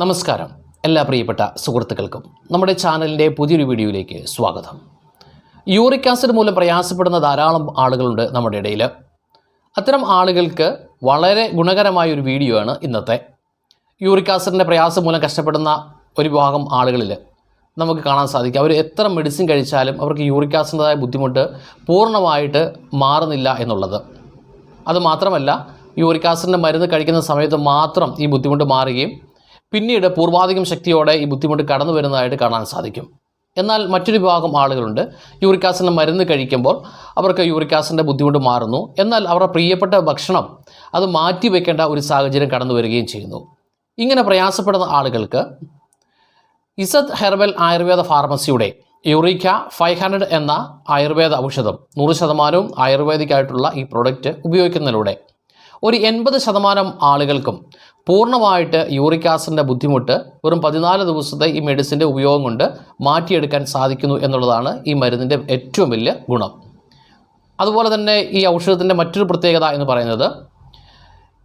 നമസ്കാരം. എല്ലാ പ്രിയപ്പെട്ട സുഹൃത്തുക്കൾക്കും നമ്മുടെ ചാനലിന്റെ പുതിയൊരു വീഡിയോയിലേക്ക് സ്വാഗതം. യൂറിക് ആസിഡ് മൂലം പ്രയാസപ്പെടുന്ന ധാരാളം ആളുകളുണ്ട് നമ്മുടെ ഇടയിൽ. അത്തരം ആളുകൾക്ക് വളരെ ഗുണകരമായ ഒരു വീഡിയോ ആണ് ഇന്നത്തെ. യൂറിക് ആസിഡിന്റെ പ്രയാസം മൂലം കഷ്ടപ്പെടുന്ന ഒരു വിഭാഗം ആളുകളിൽ നമുക്ക് കാണാൻ സാധിക്കും. അവർ എത്ര മെഡിസിൻ കഴിച്ചാലും അവർക്ക് യൂറിക് ആസിഡിന്റെതായ ബുദ്ധിമുട്ട് പൂർണമായിട്ട് മാറുന്നില്ല എന്നുള്ളത്. അതുമാത്രമല്ല യൂറിക് ആസിഡിന്റെ മരുന്ന് കഴിക്കുന്ന സമയത്ത് മാത്രം ഈ ബുദ്ധിമുട്ട് മാറുകയും പിന്നീട് പൂർവാധികം ശക്തിയോടെ ഈ ബുദ്ധിമുട്ട് കടന്നു വരുന്നതായിട്ട് കാണാൻ സാധിക്കും. എന്നാൽ മറ്റൊരു വിഭാഗം ആളുകളുണ്ട്. യൂറിക് ആസിഡിന്റെ മരുന്ന് കഴിക്കുമ്പോൾ അവർക്ക് യൂറിക് ആസിഡിന്റെ ബുദ്ധിമുട്ട് മാറുന്നു. എന്നാൽ അവരുടെ പ്രിയപ്പെട്ട ഭക്ഷണം അത് മാറ്റി വെക്കേണ്ട ഒരു സാഹചര്യം കടന്നു വരികയും ചെയ്യുന്നു. ഇങ്ങനെ പ്രയാസപ്പെടുന്ന ആളുകൾക്ക് ഇസത് ഹെർബൽ ആയുർവേദ ഫാർമസിയുടെ യൂറിക്ക ഫൈവ് ഹൺഡ്രഡ് എന്ന ആയുർവേദ ഔഷധം നൂറ് ശതമാനവും ആയുർവേദിക് ആയിട്ടുള്ള ഈ പ്രൊഡക്റ്റ് ഉപയോഗിക്കുന്നതിലൂടെ ഒരു എൺപത് ശതമാനം ആളുകൾക്കും പൂർണമായിട്ട് യൂറിക് ആസിഡിന്റെ ബുദ്ധിമുട്ട് വെറും പതിനാല് ദിവസത്തെ ഈ മെഡിസിന്റെ ഉപയോഗം കൊണ്ട് മാറ്റിയെടുക്കാൻ സാധിക്കുന്നു എന്നുള്ളതാണ് ഈ മരുന്നിന്റെ ഏറ്റവും വലിയ ഗുണം. അതുപോലെ തന്നെ ഈ ഔഷധത്തിന്റെ മറ്റൊരു പ്രത്യേകത എന്ന് പറയുന്നത്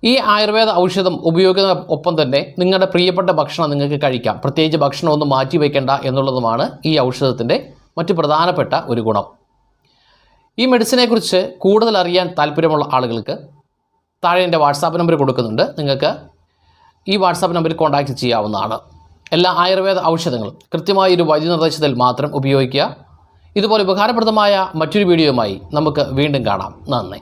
ഈ ആയുർവേദ ഔഷധം ഉപയോഗിക്കുന്ന ഒപ്പം തന്നെ നിങ്ങളുടെ പ്രിയപ്പെട്ട ഭക്ഷണം നിങ്ങൾക്ക് കഴിക്കാം. പ്രത്യേകിച്ച് ഭക്ഷണമൊന്നും മാറ്റി വയ്ക്കേണ്ട എന്നുള്ളതുമാണ് ഈ ഔഷധത്തിന്റെ മറ്റു പ്രധാനപ്പെട്ട ഒരു ഗുണം. ഈ മെഡിസിനെക്കുറിച്ച് കൂടുതൽ അറിയാൻ താല്പര്യമുള്ള ആളുകൾക്ക് താഴെ എന്റെ വാട്സാപ്പ് നമ്പർ കൊടുക്കുന്നുണ്ട്. നിങ്ങൾക്ക് ഈ വാട്സാപ്പ് നമ്പറിൽ കോൺടാക്റ്റ് ചെയ്യാവുന്നതാണ്. എല്ലാ ആയുർവേദ ഔഷധങ്ങളും കൃത്യമായ ഒരു വൈദ്യനിർദ്ദേശത്തിൽ മാത്രം ഉപയോഗിക്കുക. ഇതുപോലെ ഉപകാരപ്രദമായ മറ്റൊരു വീഡിയോയുമായി നമുക്ക് വീണ്ടും കാണാം. നന്ദി.